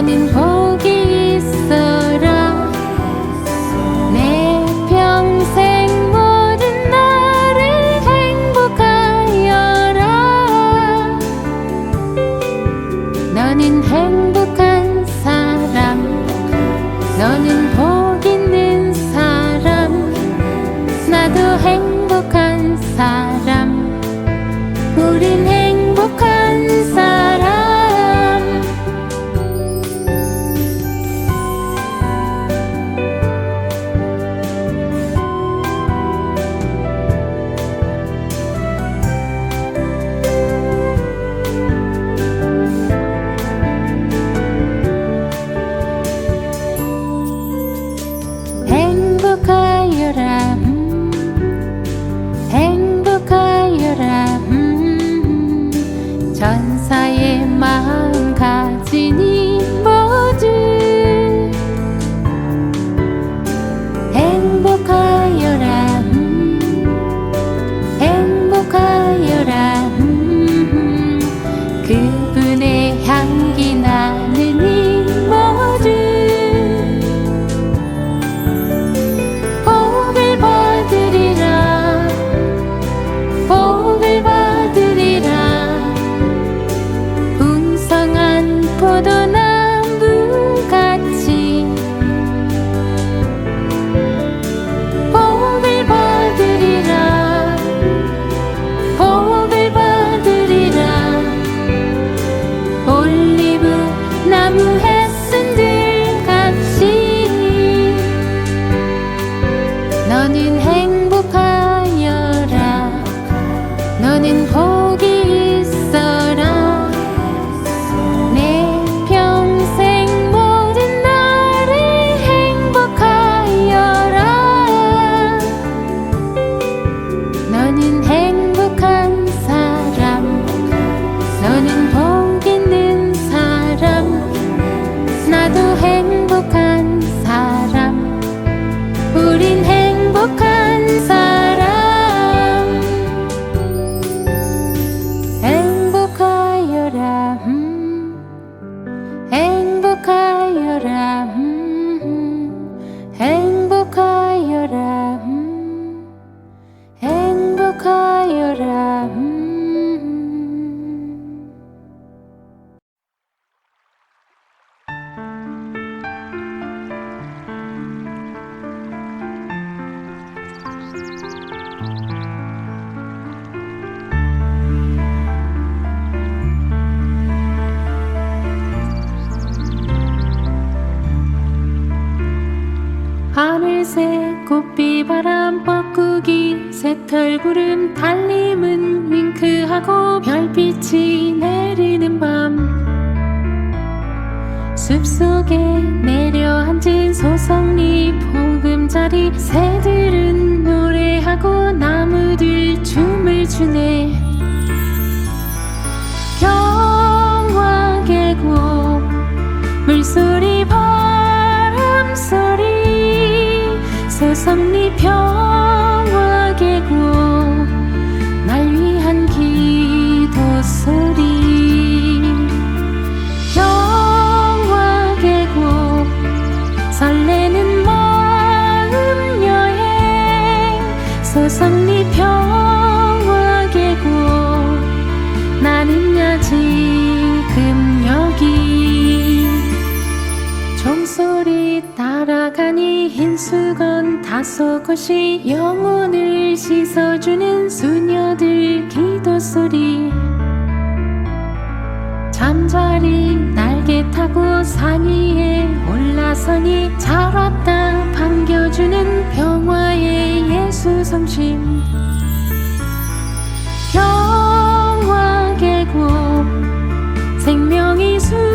너는 복이 있어라. 내 평생 모든 날을 행복하여라. 너는 행복한 사람. 너는 복 있는 사람. 나도 행복한 사람. 우린 바람 뻐꾸기 새털구름 달림은 윙크하고 별빛이 내리는 밤. 숲속에 내려앉은 소성리 보금자리 새들은 노래하고 나무들 춤을 추네 수건 다섯 곳이 영혼을 씻어주는 수녀들 기도 소리. 잠자리 날개 타고 산 위에 올라서니 잘 왔다 반겨주는 평화의 예수 성심. 평화 계곡 생명이 숨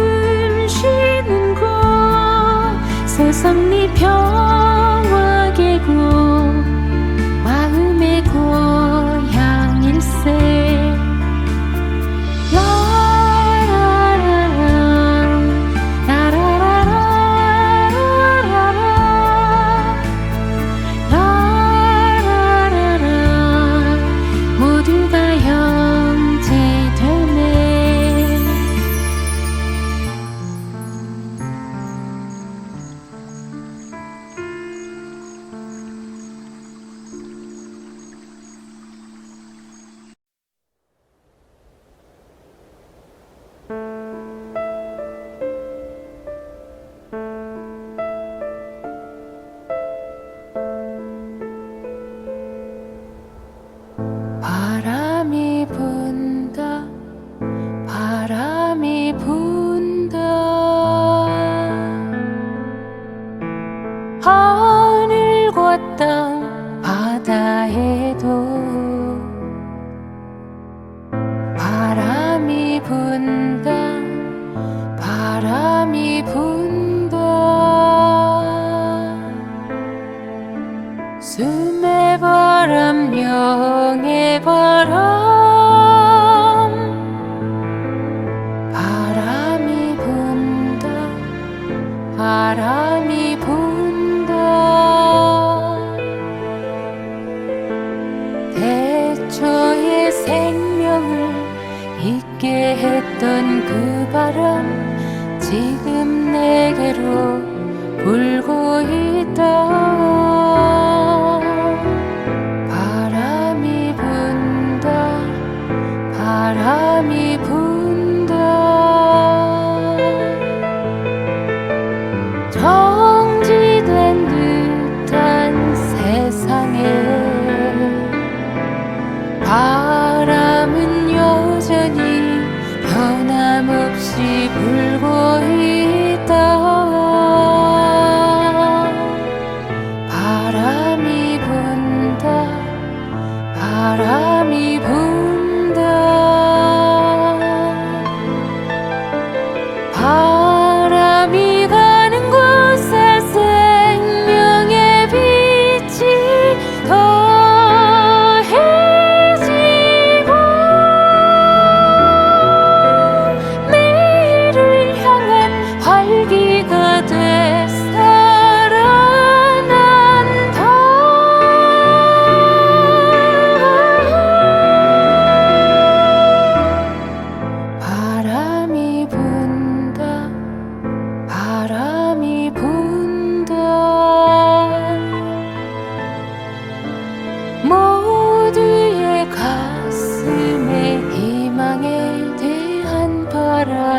come 했던 그 바람 지금 내게로 불고 있다.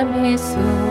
me.